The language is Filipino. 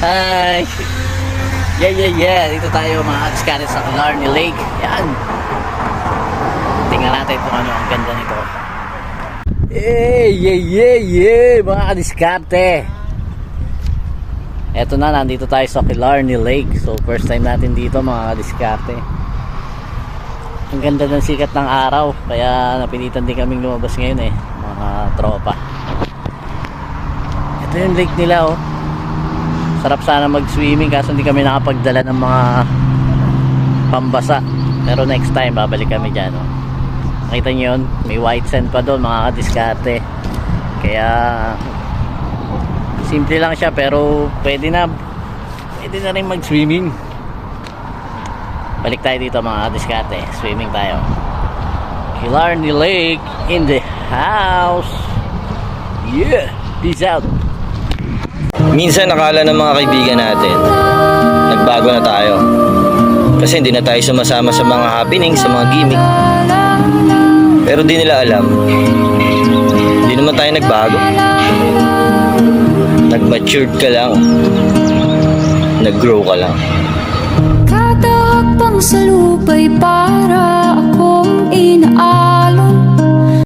Hi! Yeah, yeah, yeah. Dito tayo mga kaskari sa Clarny Lake. Yan. Tingnan natin kung ano ang ganda nito. Hey, yeah, yeah, yeah. Mga kadiskarte. Eto na, nandito tayo sa Killarney Lake. So, first time natin dito mga kadiskarte. Ang ganda ng sikat ng araw. Kaya napilitan din kaming lumabas ngayon eh. Mga tropa. Ito yung lake nila oh. Sarap sana mag-swimming kaso hindi kami nakapagdala ng mga pambasa. Pero next time babalik kami dyan. Oh. Nakita nyo yun? May white sand pa doon mga kadiskarte. Kaya simple lang siya pero pwede na pwede na rin mag-swimming. Balik tayo dito mga kadiskarte. Swimming tayo. Killarney Lake in the house. Yeah! Peace out! Minsan nakala ng mga kaibigan natin, nagbago na tayo. Kasi hindi na tayo sumasama sa mga happening, sa mga gimmick. Pero di nila alam, hindi naman tayo nagbago. Nag-matured ka lang. Nag-grow ka lang. Kada hakbang sa lupa'y para